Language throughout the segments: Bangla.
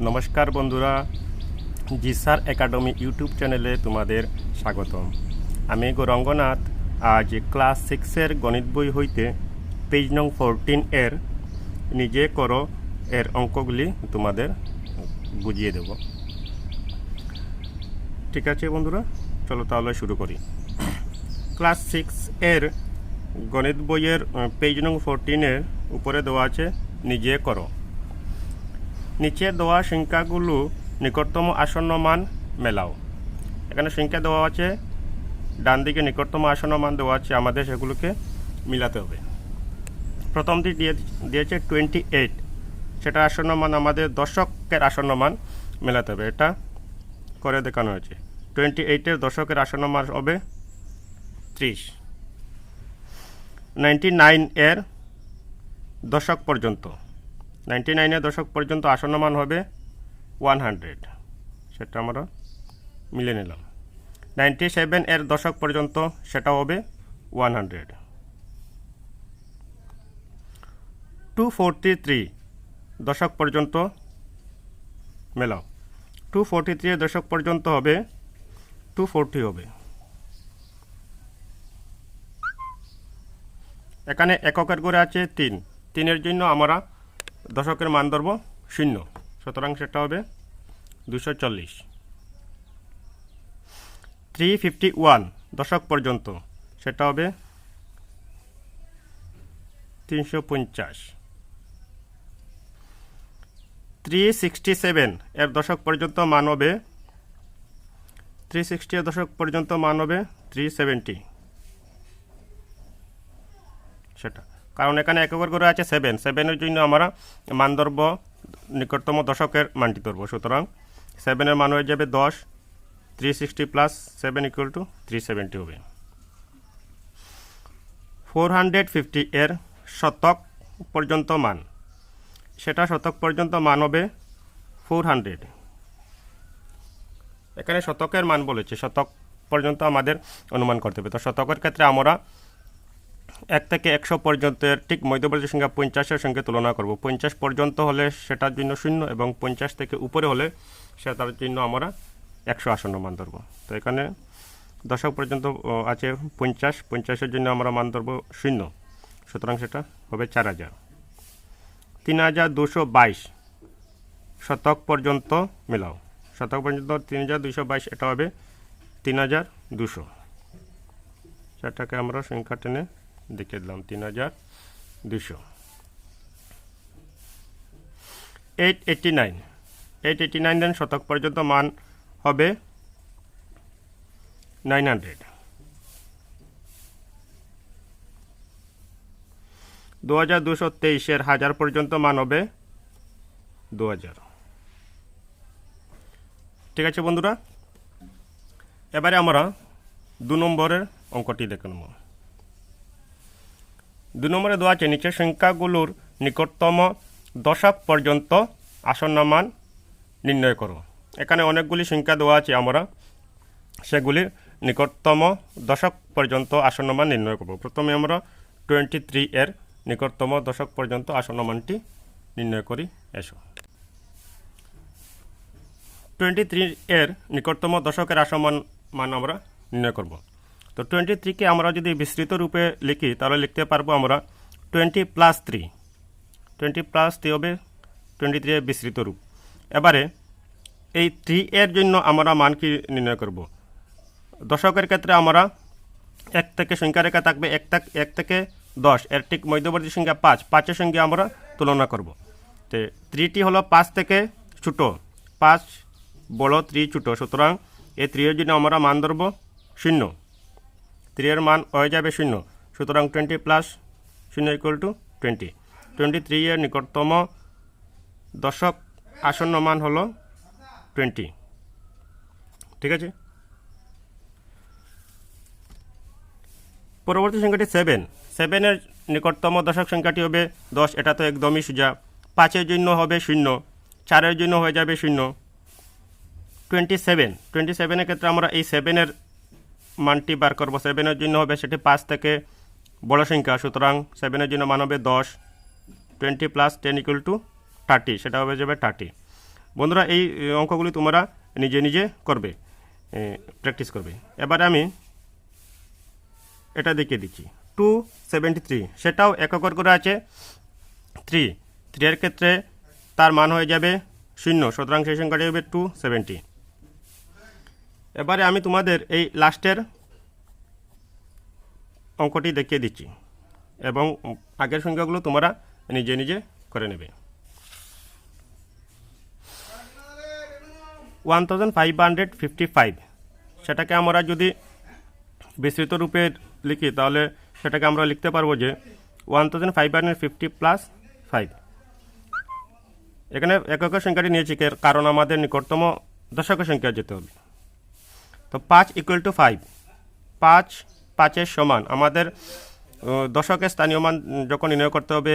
নমস্কার বন্ধুরা, জিসার একাডেমি ইউটিউব চ্যানেলে তোমাদের স্বাগতম। আমি গৌরঙ্গনাথ, আজ ক্লাস সিক্সের গণিত বই হইতে পেজ নং ফোরটিন এর নিজে করো এর অঙ্কগুলি তোমাদের বুঝিয়ে দেব। ঠিক আছে বন্ধুরা, চলো তাহলে শুরু করি। ক্লাস সিক্স এর গণিত বইয়ের পেজ নং ফোরটিনের উপরে দেওয়া আছে, নিজে করো। নিচে দেওয়া সংখ্যাগুলো নিকটতম আসন্ন মান মেলাও। এখানে সংখ্যা দেওয়া আছে, ডান দিকে নিকটতম আসন্ন মান দেওয়া আছে, আমাদের সেগুলোকে মিলাতে হবে। প্রথমটি দিয়ে দিয়েছে টোয়েন্টি এইট সেটা আসন্ন মান আমাদের দশকের আসন্ন মান মেলাতে হবে। এটা করে দেখানো হয়েছে। টোয়েন্টি এইটের দশকের আসন্ন মান হবে ত্রিশ। নাইনটি নাইন এর দশক পর্যন্ত। নাইনটি নাইনের দশক পর্যন্ত আসন্ন মান হবে ওয়ান হান্ড্রেড সেটা আমরা মিলে নিলাম। নাইনটি সেভেন এর দশক পর্যন্ত সেটা হবে one hundred two forty three দশক পর্যন্ত মেলাও। টু ফোরটি থ্রি দশক পর্যন্ত হবে, টু ফোরটি হবে। এখানে এককের করে আছে তিন। তিনের জন্য আমরা দশকের মান ধরব শূন্য। সুতরাং সেটা হবে দুশো চল্লিশ। থ্রি ফিফটি ওয়ান দশক পর্যন্ত, সেটা হবে তিনশো পঞ্চাশ। থ্রি সিক্সটি সেভেন এর দশক পর্যন্ত মান হবে থ্রি সিক্সটি এর দশক পর্যন্ত মান হবে থ্রি সেভেন্টি সেটা। কারণ এখানে এককের করে আছে সেভেন সেভেনের জন্য আমরা মান ধরব নিকটতম দশকের মানটি ধরব। সুতরাং সেভেনের মান হয়ে যাবে দশ। Three sixty plus seven equal to three seventy হবে। ফোর হান্ড্রেড ফিফটি এর শতক পর্যন্ত মান। সেটা শতক পর্যন্ত মান হবে ফোর হান্ড্রেড এখানে শতকের মান বলেছে। শতক পর্যন্ত আমাদের অনুমান করতে হবে। তো শতকের ক্ষেত্রে আমরা এক থেকে একশো পর্যন্তের ঠিক মধ্যবর্তী সংখ্যা পঞ্চাশের সঙ্গে তুলনা করব। পঞ্চাশ পর্যন্ত হলে সেটার জন্য শূন্য এবং পঞ্চাশ থেকে উপরে হলে সেটার জন্য আমরা একশো আসন্ন মান ধরবো। তো এখানে দশক পর্যন্ত আছে পঞ্চাশ। পঞ্চাশের জন্য আমরা মান ধরবো শূন্য। সুতরাং সেটা হবে চার হাজার। তিন হাজার দুশো বাইশ শতক পর্যন্ত মেলাও। শতক পর্যন্ত তিন হাজার দুশো বাইশ, এটা হবে তিন হাজার দুশো। সেটাকে আমরা সংখ্যা টেনে দেখে দিলাম তিন হাজার দুশো eight eighty nine eight eighty nine then শতক পর্যন্ত মান হবে নাইন হান্ড্রেড দু হাজার দুশো তেইশের হাজার পর্যন্ত মান হবে দু হাজার ঠিক আছে বন্ধুরা, এবারে আমরা দু নম্বরের অঙ্কটি দেখে নেব। দু নম্বরে দেওয়া আছে নিচের সংখ্যাগুলোর নিকটতম দশক পর্যন্ত আসন্ন মান নির্ণয় করো। এখানে অনেকগুলি সংখ্যা দেওয়া আছে আমরা। সেগুলির নিকটতম দশক পর্যন্ত আসন্ন মান নির্ণয় করব। প্রথমে আমরা টোয়েন্টি থ্রি এর নিকটতম দশক পর্যন্ত আসন্ন মানটি নির্ণয় করি। এসো। টোয়েন্টি থ্রি এর নিকটতম দশকের আসমান মান আমরা নির্ণয় করব। তো টোয়েন্টি থ্রিকে আমরা যদি বিস্তৃত রূপে লিখি, তাহলে লিখতে পারব আমরা twenty plus three twenty plus three হবে টোয়েন্টি থ্রি বিস্তৃত রূপ। এবারে এই থ্রি এর জন্য আমরা মান কি নির্ণয় করব? দশকের ক্ষেত্রে আমরা এক থেকে সংখ্যা রেখা থাকবে এক থেকে এক থেকে দশ। এর ঠিক মধ্যবর্তী সংখ্যা পাঁচ। পাঁচের সঙ্গে আমরা তুলনা করব। তো থ্রিটি হলো পাঁচ থেকে ছোটো। পাঁচ বড় থ্রি ছোটো। সুতরাং এই থ্রিয়ের জন্য আমরা মান ধরব শূন্য। থ্রিয়ের মান হয়ে যাবে শূন্য। সুতরাং টোয়েন্টি প্লাস শূন্য equal to twenty twenty three এর নিকটতম দশক আসন্ন মান হলো টোয়েন্টি ঠিক আছে? পরবর্তী সংখ্যাটি সেভেন সেভেনের নিকটতম দশক সংখ্যাটি হবে দশ। এটা তো একদমই সোজা। পাঁচের জন্য হবে শূন্য। চারের জন্য হয়ে যাবে শূন্য। টোয়েন্টি সেভেন টোয়েন্টি সেভেনের ক্ষেত্রে আমরা এই সেভেনের মানটি বার করব। সেভেনের জন্য হবে সেটি পাঁচ থেকে বড় সংখ্যা। সুতরাং সেভেনের জন্য মান হবে দশ। Twenty plus ten equal to thirty সেটা হবে যাবে থার্টি বন্ধুরা, এই অঙ্কগুলি তোমরা নিজে নিজে করবে প্র্যাকটিস করবে। এবারে আমি এটা দেখিয়ে দিচ্ছি। টু সেভেন্টি থ্রি সেটাও এককর করে আছে। থ্রি থ্রি এর ক্ষেত্রে তার মান হয়ে যাবে শূন্য। সুতরাং সেই সংখ্যাটি হবে টু সেভেন্টি এবারে আমি তোমাদের এই লাস্টের অঙ্কটি দেখিয়ে দিচ্ছি এবং আগের সংখ্যাগুলো তোমরা নিজে নিজে করে নেবে। One thousand five hundred fifty five সেটাকে আমরা যদি বিস্তৃত রূপে লিখি, তাহলে সেটাকে আমরা লিখতে পারব যে one thousand five hundred fifty plus five এখানে একক সংখ্যাটি নিয়েছি, কারণ আমাদের নিকটতম দশক সংখ্যা যেতে হবে। তো পাঁচ ইকুয়াল টু ফাইভ পাঁচ, পাঁচের সমান। আমাদের দশকের স্থানীয় মান যখন নির্ণয় করতে হবে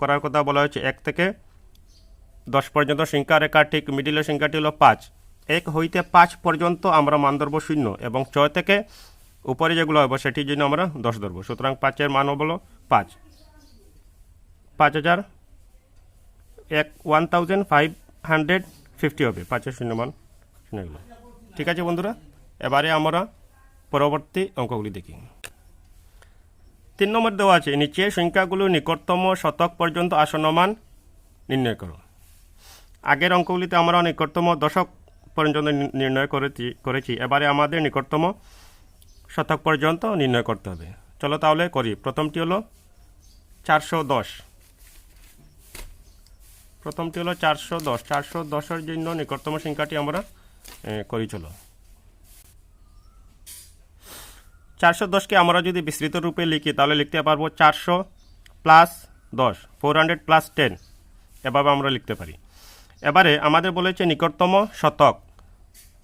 করার কথা বলা হয়েছে, এক থেকে দশ পর্যন্ত সংখ্যা রেখা ঠিক মিডিলের সংখ্যাটি হলো পাঁচ। এক হইতে পাঁচ পর্যন্ত আমরা মান ধরবো শূন্য এবং ছয় থেকে উপরে যেগুলো হবে সেটির জন্য আমরা দশ ধরবো। সুতরাং পাঁচের মান হলো পাঁচ। পাঁচ হাজার এক, one thousand five hundred fifty হবে। পাঁচের শূন্য মান। ঠিক আছে বন্ধুরা? এবারে আমরা পরবর্তী অঙ্কগুলি দেখি। তিন নম্বর দেওয়া আছে নিচের সংখ্যাগুলো নিকটতম শতক পর্যন্ত আসন্ন মান নির্ণয় করো। আগের অঙ্কগুলিতে আমরা নিকটতম দশক পর্যন্ত নির্ণয় করেছি করেছি। এবারে আমাদের নিকটতম শতক পর্যন্ত নির্ণয় করতে হবে। চলো তাহলে করি। প্রথমটি হলো চারশো দশ। প্রথমটি হলো চারশো দশ। চারশো দশের জন্য নিকটতম সংখ্যাটি আমরা করি, চলো। চারশো দশকে আমরা যদি বিস্তৃত রূপে লিখি, তাহলে লিখতে পারব চারশো প্লাস দশ, ফোর হান্ড্রেড প্লাস টেন এভাবে আমরা লিখতে পারি। এবারে আমাদের বলেছে নিকটতম শতক।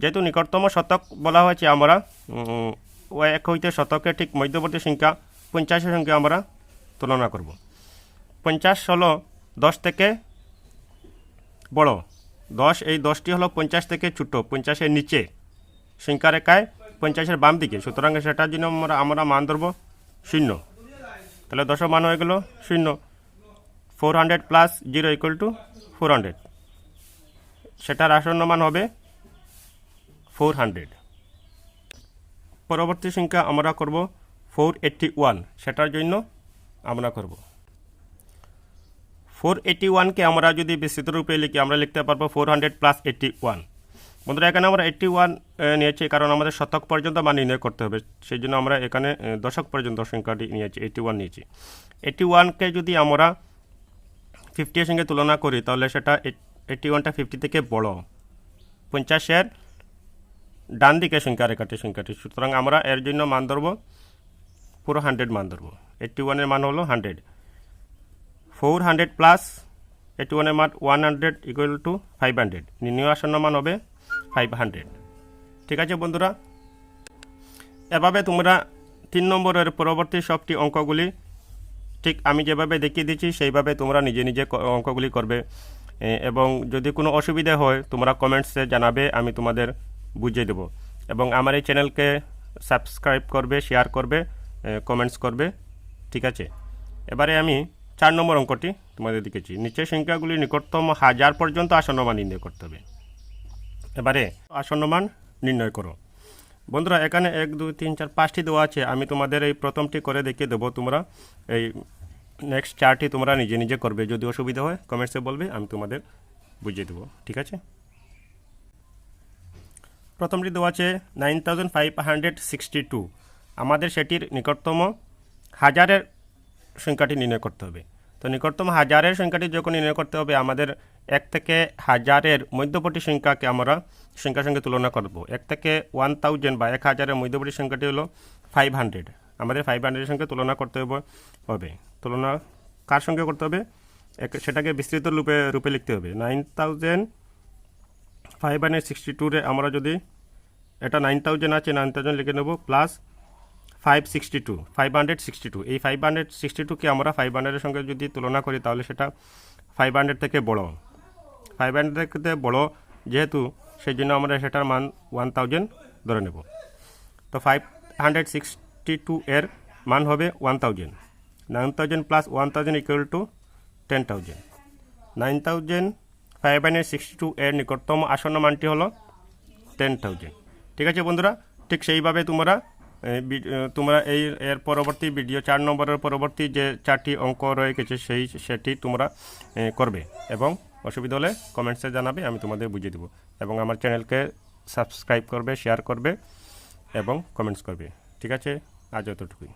যেহেতু নিকটতম শতক বলা হয়েছে আমরা এক হইতে শতকের ঠিক মধ্যবর্তী সংখ্যা পঞ্চাশের সঙ্গে আমরা তুলনা করব। পঞ্চাশ হলো দশ থেকে বড়। দশ, এই দশটি হলো পঞ্চাশ থেকে ছোটো। পঞ্চাশের নিচে সংখ্যা রেখায় পঞ্চাশের বাম দিকে। সুতরাং সেটার জন্য আমরা আমরা মান ধরবো শূন্য। তাহলে দশ মান হয়ে গেল শূন্য। Four hundred plus zero equal to four hundred সেটার আসন্ন মান হবে ফোর হান্ড্রেড পরবর্তী সংখ্যা আমরা করব ফোর এইট্টি ওয়ান সেটার জন্য আমরা করব। ফোর এইটটি ওয়ানকে আমরা যদি বিস্তৃত রূপে লিখি, আমরা লিখতে পারব four hundred plus eighty one বন্ধুরা, এখানে আমরা এইট্টি ওয়ান নিয়েছি, কারণ আমাদের শতক পর্যন্ত মান নির্ণয় করতে হবে। সেই জন্য আমরা এখানে দশক পর্যন্ত সংখ্যাটি নিয়েছি এইট্টি ওয়ান নিয়েছি। এইট্টি ওয়ানকে যদি আমরা ফিফটির সঙ্গে তুলনা করি, তাহলে সেটা এইট্টি ওয়ানটা ফিফটি থেকে বড়। পঞ্চাশের ডান দিকে সংখ্যা রেখাটি, সংখ্যাটি। সুতরাং আমরা এর জন্য মান ধরবো, পুরো হান্ড্রেড মান ধরবো। এইট্টি ওয়ানের মান হলো hundred four hundred plus eighty ওয়ানের মান one hundred equal to five hundred নির্ণয় আসন্ন মান হবে ফাইভ হান্ড্রেড ঠিক আছে বন্ধুরা? এভাবে তোমরা তিন নম্বরের পরবর্তী সবটি অঙ্কগুলি, ঠিক আমি যেভাবে দেখিয়ে দিচ্ছি, সেইভাবে তোমরা নিজে নিজে অঙ্কগুলি করবে। এবং যদি কোনো অসুবিধা হয়, তোমরা কমেন্টসে জানাবে, আমি তোমাদের বুঝিয়ে দেবো। এবং আমার এই চ্যানেলকে সাবস্ক্রাইব করবে শেয়ার করবে কমেন্টস করবে, ঠিক আছে? এবারে আমি চার নম্বর অঙ্কটি তোমাদের দেখেছি। নিচের সংখ্যাগুলি নিকটতম হাজার পর্যন্ত আসন্ন মান নির্ণয় করতে হবে। এবারে আসন্ন মান নির্ণয় করো। বন্ধুরা, এখানে এক, দুই, তিন, চার, পাঁচটি দেওয়া আছে। আমি তোমাদের এই প্রথমটি করে দেখিয়ে দেবো। তোমরা এই নেক্সট চারটি তোমরা নিজে নিজে করবে। যদি অসুবিধা হয় কমেন্টসে বলবে, আমি তোমাদের বুঝিয়ে দেবো। ঠিক আছে? প্রথমটি দেওয়া আছে nine thousand five hundred sixty two আমাদের সেটির নিকটতম হাজারের সংখ্যাটি নির্ণয় করতে হবে। তো নিকটতম হাজারের সংখ্যাটি যখন নির্ণয় করতে হবে, আমাদের এক থেকে হাজারের মধ্যবর্তী সংখ্যাকে আমরা সংখ্যার সঙ্গে তুলনা করব। এক থেকে ওয়ান থাউজেন্ড বা এক হাজারের মধ্যবর্তী সংখ্যাটি হলো ফাইভ হান্ড্রেড আমাদের ফাইভ হান্ড্রেডের সঙ্গে তুলনা করতে হবে তুলনা কার সঙ্গে করতে হবে? এক- সেটাকে বিস্তৃত রূপে রূপে লিখতে হবে। Nine thousand five hundred sixty টুরে আমরা যদি এটা নাইন থাউজেন্ড আছে নাইন থাউজেন্ড লিখে নেব plus five sixty two five hundred sixty two এই ফাইভ হান্ড্রেড সিক্সটি টুকে আমরা ফাইভ হান্ড্রেডের সঙ্গে যদি তুলনা করি, তাহলে সেটা ফাইভ হান্ড্রেড থেকে বড়। ফাইভ হান্ড্রেড থেকে বড় যেহেতু সেই জন্য আমরা সেটার মান ওয়ান থাউজেন্ড ধরে নেব। তো ফাইভ হান্ড্রেড সিক্সটি টু এর মান হবে one thousand nine thousand plus one thousand equal to ten thousand nine thousand five বাইনের sixty two এর নিকটতম আসন্ন মানটি হলো টেন থাউজেন্ড ঠিক আছে বন্ধুরা? ঠিক সেইভাবে তোমরা তোমরা এই, এর পরবর্তী ভিডিও চার নম্বরের পরবর্তী যে চারটি অঙ্ক রয়ে গেছে, সেই, সেটি তোমরা করবে এবং অসুবিধা হলে কমেন্টসে জানাবে, আমি তোমাদের বুঝিয়ে দেবো। এবং আমার চ্যানেলকে সাবস্ক্রাইব করবে শেয়ার করবে এবং কমেন্টস করবে। ঠিক আছে? আজ অতটুকুই